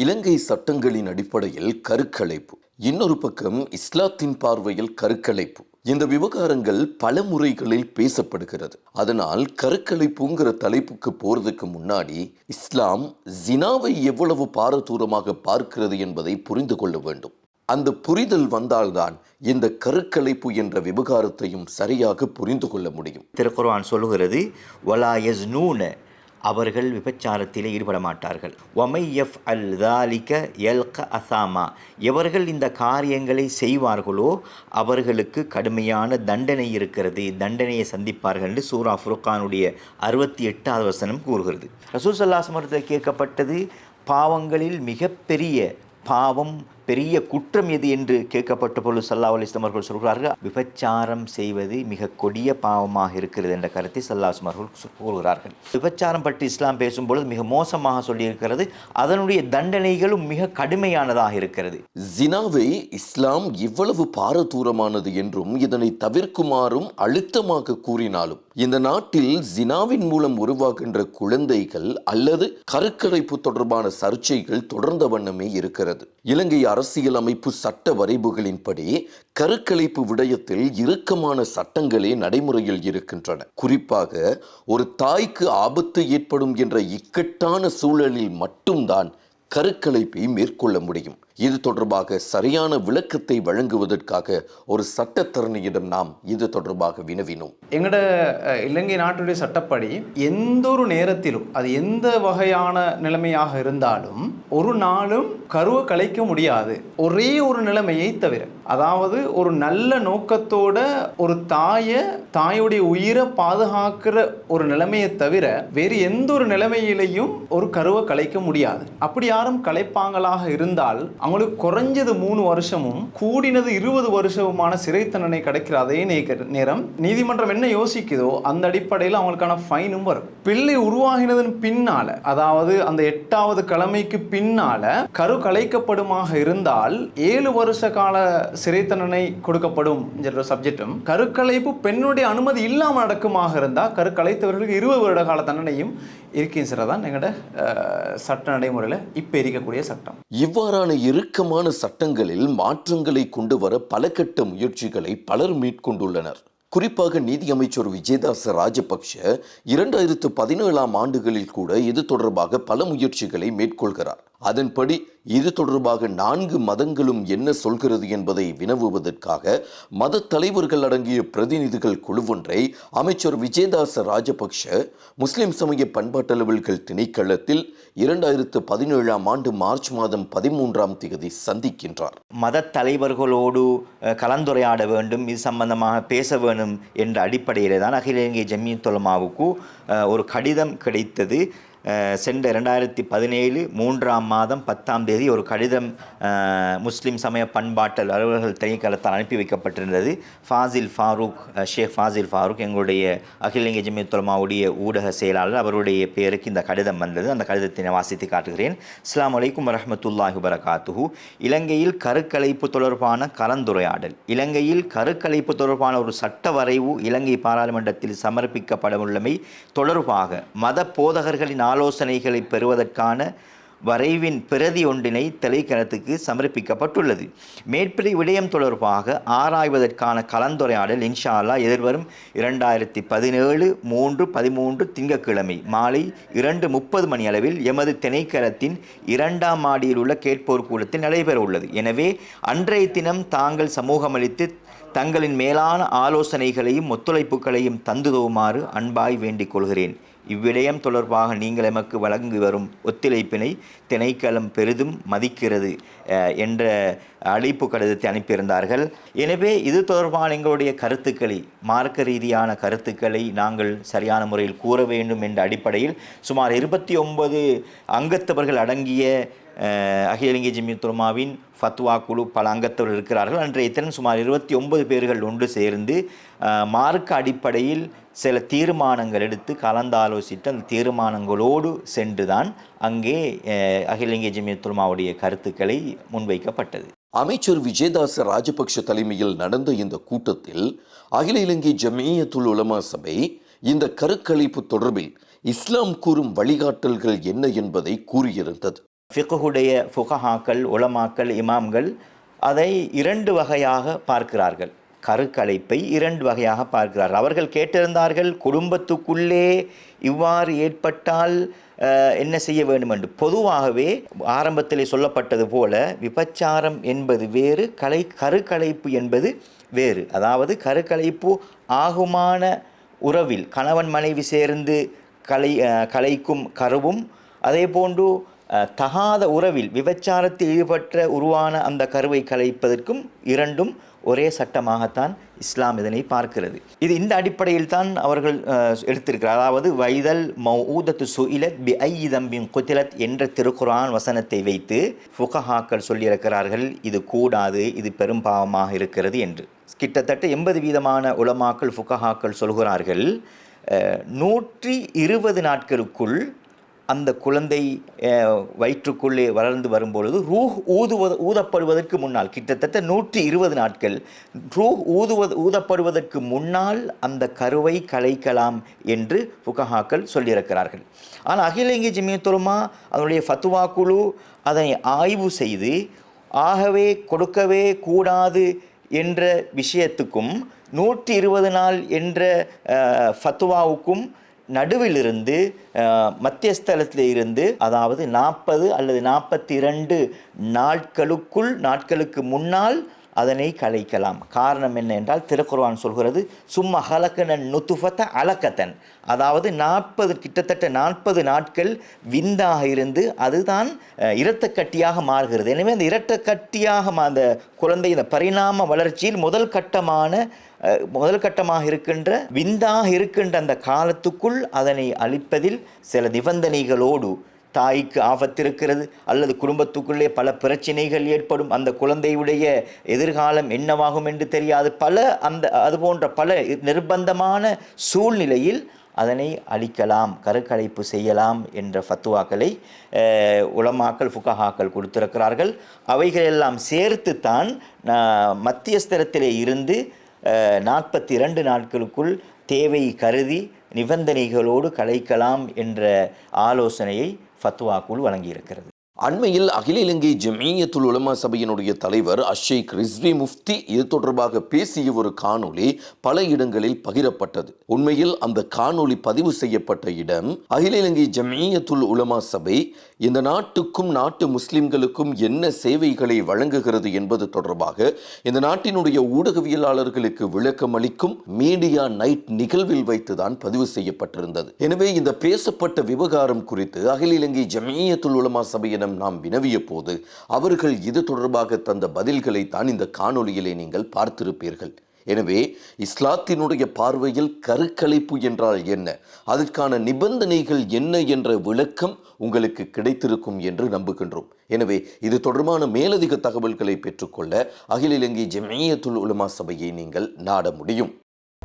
இலங்கை சட்டங்களின் அடிப்படையில் கருக்கலைப்பு. இன்னொரு பக்கம் இஸ்லாத்தின் பார்வையில் கருக்கலைப்பு. இந்த விவகாரங்கள் பல முறைகளில் பேசப்படுகிறது. அதனால் கருக்கலைப்புங்கிற தலைப்புக்கு போறதுக்கு முன்னாடி இஸ்லாம் ஜினாவை எவ்வளவு பாரதூரமாக பார்க்கிறது என்பதை புரிந்து கொள்ள வேண்டும். அந்த புரிதல் வந்தால்தான் இந்த கருக்கலைப்பு என்ற விவகாரத்தையும் சரியாக புரிந்து கொள்ள முடியும். திருக்குர்ஆன் சொல்லுகிறது அவர்கள் விபச்சாரத்திலே ஈடுபட மாட்டார்கள் ஒமை எஃப் அல் தாலிக்க எல்க அசாமா. எவர்கள் இந்த காரியங்களை செய்வார்களோ அவர்களுக்கு கடுமையான தண்டனை இருக்கிறது. தண்டனையை சந்திப்பார்கள் என்று சூரா ஃபுர்கானுடைய அறுபத்தி எட்டாவது வசனம் கூறுகிறது. ரசூசல்லா சமரத்தில் கேட்கப்பட்டது பாவங்களில் மிகப்பெரிய பாவம் பெரிய குற்றம் எது என்று கேட்கப்பட்ட பொழுது சல்லா அலிஸ்லாம் அவர்கள் சொல்கிறார்கள் விபச்சாரம் செய்வது மிக கொடிய பாவமாக இருக்கிறது என்ற கருத்தை சல்லாஸ்லம் அவர்கள் கூறுகிறார்கள் விபச்சாரம் பற்றி இஸ்லாம் பேசும்பொழுது மிக மோசமாக சொல்லியிருக்கிறது அதனுடைய தண்டனைகளும் மிக கடுமையானதாக இருக்கிறது. ஜினாவை இஸ்லாம் இவ்வளவு பாரதூரமானது என்றும் இதனை தவிர்க்குமாறும் அழுத்தமாக கூறினாலும் இந்த நாட்டில் ஜினாவின் மூலம் உருவாகின்ற குழந்தைகள் அல்லது கருக்கலைப்பு தொடர்பான சர்ச்சைகள் தொடர்ந்த வண்ணமே இருக்கிறது. இலங்கை அரசியல் அமைப்பு சட்ட வரைவுகளின்படி கருக்கலைப்பு விடயத்தில் இறுக்கமான சட்டங்களே நடைமுறையில் இருக்கின்றன. குறிப்பாக ஒரு தாய்க்கு ஆபத்து ஏற்படும் என்ற இக்கட்டான சூழலில் மட்டும்தான் கருக்கலைப்பை மேற்கொள்ள முடியும். இது தொடர்பாக சரியான விளக்கத்தை வழங்குவதற்காக ஒரு சட்டத்தரணியிடம் நாம் இது தொடர்பாக வினவினோம். எங்களோட இலங்கை நாட்டுடைய சட்டப்படி எந்த ஒரு நேரத்திலும் அது எந்த வகையான நிலைமையாக இருந்தாலும் ஒரு நாளும் கருவை கலைக்க முடியாது. ஒரே ஒரு நிலைமையை தவிர அதாவது ஒரு நல்ல நோக்கத்தோட ஒரு தாயை தாயுடைய உயிரை பாதுகாக்கிற ஒரு நிலைமையை தவிர வேறு எந்த ஒரு நிலைமையிலையும் ஒரு கருவை கலைக்க முடியாது. அப்படி யாரும் கலைப்பாங்களாக இருந்தால் அவங்களுக்கு குறைஞ்சது மூணு வருஷமும் கூடினது இருபது வருஷமுமான சிறை தண்டனை கிடைக்கிற அதே நேரம் நீதிமன்றம் என்ன யோசிக்குதோ அந்த அடிப்படையில் அவங்களுக்கான ஃபைனும் வரும். பிள்ளை உருவாகினதன் பின்னால அதாவது அந்த எட்டாவது கிழமைக்கு பின்னால கரு கலைக்கப்படுமாக இருந்தால் ஏழு வருஷ கால சிறை தண்டனை கொடுக்கப்படும் என்ற சப்ஜெக்டும் கருக்கலைப்பு பெண்ணுடைய அனுமதி இல்லாமல் நடக்குமாக இருந்தால் கருக்கலைத்தவர்களுக்கு இருபது வருட கால தண்டனையும் இருக்கின்றதான் எங்களோட சட்ட நடைமுறையில் இப்போ இருக்கக்கூடிய சட்டம். இவ்வாறான இறுக்கமான சட்டங்களில் மாற்றங்களை கொண்டு வர பல கட்ட முயற்சிகளை பலர் மேற்கொண்டுள்ளனர். குறிப்பாக நீதியமைச்சர் விஜயதாச ராஜபக்ஷ இரண்டாயிரத்து பதினேழாம் ஆண்டுகளில் கூட இது தொடர்பாக பல முயற்சிகளை மேற்கொள்கிறார். அதன்படி இது தொடர்பாக நான்கு மதங்களும் என்ன சொல்கிறது என்பதை வினவுவதற்காக மத தலைவர்கள் அடங்கிய பிரதிநிதிகள் குழுவொன்றை அமைச்சர் விஜயதாச ராஜபக்ஷ முஸ்லிம் சமய பண்பாட்டலுவல்கள் திணைக்களத்தில் இரண்டாயிரத்து பதினேழாம் ஆண்டு மார்ச் மாதம் பதிமூன்றாம் தேதி சந்திக்கின்றார். மத தலைவர்களோடு கலந்துரையாட வேண்டும் இது சம்பந்தமாக பேச வேண்டும் என்ற அடிப்படையில் தான் அகில இலங்கை ஜம்மியத் ஒரு கடிதம் கிடைத்தது. சென்ற ரெண்டாயிரத்தி பதினேழு மூன்றாம் மாதம் பத்தாம் தேதி ஒரு கடிதம் முஸ்லீம் சமய பண்பாட்டல் அலுவலர்கள் திணைக்களத்தால் அனுப்பி வைக்கப்பட்டிருந்தது. ஃபாசில் ஃபாரூக் ஷேக் ஃபாசில் ஃபாரூக் எங்களுடைய அகில இந்திய ஜமியத்துலமாவுடைய ஊடக செயலாளர் அவருடைய பெயருக்கு இந்த கடிதம் வந்தது. அந்த கடிதத்தை நான் வாசித்து காட்டுகிறேன். இஸ்லாம் அலைக்கும் வரமத்துல்லாஹி வரகாத்துஹூ இலங்கையில் கருக்கலைப்பு தொடர்பான கலந்துரையாடல். இலங்கையில் கருக்கலைப்பு தொடர்பான ஒரு சட்ட வரைவு இலங்கை பாராளுமன்றத்தில் சமர்ப்பிக்கப்படவுள்ளமை தொடர்பாக மத போதகர்களின் ஆலோசனைகளை பெறுவதற்கான வரைவின் பிரதி ஒன்றினை திணைக்களத்துக்கு சமர்ப்பிக்கப்பட்டுள்ளது. மேற்படி விடயம் தொடர்பாக ஆராய்வதற்கான கலந்துரையாடல் இன்ஷா எதிர்வரும் இரண்டாயிரத்தி பதினேழு மூன்று பதிமூன்று திங்கட்கிழமை மாலை இரண்டு முப்பது மணி அளவில் எமது திணைக்களத்தின் இரண்டாம் மாடியில் உள்ள கேட்போர் கூடத்தில் நடைபெற உள்ளது. எனவே அன்றைய தினம் தாங்கள் சமூகமளித்து தங்களின் மேலான ஆலோசனைகளையும் ஒத்துழைப்புகளையும் தந்துதவுமாறு அன்பாய் வேண்டிக் கொள்கிறேன். இவ்விடயம் தொடர்பாக நீங்கள் எமக்கு வழங்கி வரும் ஒத்துழைப்பினை திணைக்களம் பெரிதும் மதிக்கிறது என்ற அழைப்பு கடிதத்தை அனுப்பியிருந்தார்கள். எனவே இது தொடர்பான எங்களுடைய கருத்துக்களை மார்க்க ரீதியான கருத்துக்களை நாங்கள் சரியான முறையில் கூற வேண்டும் என்ற அடிப்படையில் சுமார் இருபத்தி ஒன்பது அங்கத்தவர்கள் அடங்கிய அகில இலங்கை ஜிமித்துலமாவின் ஃபத்வா குழு பல அங்கத்தவர் இருக்கிறார்கள். அன்றைய திறன் சுமார் இருபத்தி ஒன்பது பேர்கள் ஒன்று சேர்ந்து மார்க்க அடிப்படையில் சில தீர்மானங்கள் எடுத்து கலந்தாலோசித்து அந்த தீர்மானங்களோடு சென்று தான் அங்கே அகில இலங்கை ஜிமித்துலமாவுடைய கருத்துக்களை முன்வைக்கப்பட்டது. அமைச்சர் விஜயதாச ராஜபக்ஷ தலைமையில் நடந்த இந்த கூட்டத்தில் அகில இலங்கை ஜமியத்துல் உலமா சபை இந்த கருக்கலைப்பு தொடர்பில் இஸ்லாம் கூறும் வழிகாட்டல்கள் என்ன என்பதை கூறியிருந்தது. ஃபிக்குடைய ஃபுகஹாக்கள் உலமாக்கள் இமாம்கள் அதை இரண்டு வகையாக பார்க்கிறார்கள். கருக்கலைப்பை இரண்டு வகையாக பார்க்கிறார்கள். அவர்கள் கேட்டிருந்தார்கள் குடும்பத்துக்குள்ளே இவ்வாறு ஏற்பட்டால் என்ன செய்ய வேண்டும் என்று பொதுவாகவே ஆரம்பத்திலே சொல்லப்பட்டது போல விபச்சாரம் என்பது வேறு கலை கருக்கலைப்பு என்பது வேறு. அதாவது கருக்கலைப்பு ஆகுமான உறவில் கணவன் மனைவி சேர்ந்து கலை கலைக்கும் கருவும் அதே போன்று தகாத உறவில் விபச்சாரத்தில் ஈடுபட்ட உருவான அந்த கருவை கலைப்பதற்கும் இரண்டும் ஒரே சட்டமாகத்தான் இஸ்லாம் இதனை பார்க்கிறது. இது இந்த அடிப்படையில் தான் அவர்கள் எடுத்திருக்கிறார். அதாவது வைதல் மௌதத்து சுயிலத் பி ஐதம்பின் குத்திலத் என்ற திருக்குரான் வசனத்தை வைத்து ஃபுகஹாக்கள் சொல்லியிருக்கிறார்கள் இது கூடாது இது பெரும் பாவமாக இருக்கிறது என்று. கிட்டத்தட்ட எண்பது வீதமான உலமாக்கள் ஃபுகஹாக்கள் சொல்கிறார்கள் நூற்றி இருபது நாட்களுக்குள் அந்த குழந்தை வயிற்றுக்குள்ளே வளர்ந்து வரும்பொழுது ரூஹ் ஊதுவது ஊதப்படுவதற்கு முன்னால் கிட்டத்தட்ட நூற்றி இருபது நாட்கள் ரூஹ் ஊதுவது ஊதப்படுவதற்கு முன்னால் அந்த கருவை கலைக்கலாம் என்று புகஹாக்கள் சொல்லியிருக்கிறார்கள். ஆனால் அகில இந்திய ஜிமியத்துலமா அதனுடைய ஃபத்துவா குழு அதனை ஆய்வு செய்து ஆகவே கொடுக்கவே கூடாது என்ற விஷயத்துக்கும் நூற்றி இருபது நாள் என்ற ஃபத்துவாவுக்கும் நடுவிலிருந்து மத்தியஸ்தலத்தில் இருந்து அதாவது நாற்பது அல்லது நாற்பத்தி இரண்டு நாட்களுக்குள் நாட்களுக்கு முன்னால் அதனை கலைக்கலாம். காரணம் என்ன என்றால் திருக்குர்வான் சொல்கிறது சும்மா ஹலக்கனன் நுத்துஃபத்த அலக்கத்தன். அதாவது நாற்பது கிட்டத்தட்ட நாற்பது நாட்கள் விந்தாக இருந்து அதுதான் இரத்தக்கட்டியாக மாறுகிறது. எனவே அந்த இரட்டக்கட்டியாக மா- அந்த குழந்தை இந்த பரிணாம வளர்ச்சியில் முதல் கட்டமான முதல் கட்டமாக இருக்கின்ற விந்தாக இருக்கின்ற அந்த காலத்துக்குள் அதனை அழிப்பதில் சில நிபந்தனைகளோடு தாய்க்கு ஆபத்திருக்கிறது அல்லது குடும்பத்துக்குள்ளே பல பிரச்சனைகள் ஏற்படும். அந்த குழந்தையுடைய எதிர்காலம் என்னவாகும் என்று தெரியாது. பல அந்த அது போன்ற பல நிர்பந்தமான சூழ்நிலையில் அதனை அழிக்கலாம் கருக்கலைப்பு செய்யலாம் என்ற ஃபத்துவாக்களை உளமாக்கல் ஃபுகஹாக்கள் கொடுத்திருக்கிறார்கள். அவைகளெல்லாம் சேர்த்துத்தான் தான் மத்தியஸ்தரத்திலே இருந்து நாற்பத்தி இரண்டு நாட்களுக்குள் தேவை கருதி நிபந்தனைகளோடு கலைக்கலாம் என்ற ஆலோசனையை ஃபத்வா குழு வழங்கியிருக்கிறது. அண்மையில் அகில இலங்கை ஜமியத்துல் உலமா சபையினுடைய தலைவர் அஷேக் ரிஸ்வி முஃப்தி இது தொடர்பாக பேசிய ஒரு காணொளி பல இடங்களில் பகிரப்பட்டது. உண்மையில் அந்த காணொளி பதிவு செய்யப்பட்ட இடம் அகில இலங்கை ஜமியத்துல் உலமா சபை இந்த நாட்டுக்கும் நாட்டு முஸ்லிம்களுக்கும் என்ன சேவைகளை வழங்குகிறது என்பது தொடர்பாக இந்த நாட்டினுடைய ஊடகவியலாளர்களுக்கு விளக்கம் அளிக்கும் மீடியா நைட் நிகழ்வில் வைத்துதான் பதிவு செய்யப்பட்டிருந்தது. எனவே இந்த பேசப்பட்ட விவகாரம் குறித்து அகில இலங்கை ஜமியத்துல் உலமா அவர்களிடம் நாம் வினவிய போது அவர்கள் இது தொடர்பாக தந்த பதில்களை தான் இந்த காணொளியிலே நீங்கள் பார்த்திருப்பீர்கள். எனவே இஸ்லாத்தினுடைய பார்வையில் கருக்கலைப்பு என்றால் என்ன? அதற்கான நிபந்தனைகள் என்ன என்ற விளக்கம் உங்களுக்கு கிடைத்திருக்கும் என்று நம்புகின்றோம். எனவே இது தொடர்பான மேலதிக தகவல்களை பெற்றுக்கொள்ள அகில இலங்கை ஜமியத்துல் உலமா சபையை நீங்கள் நாட முடியும்.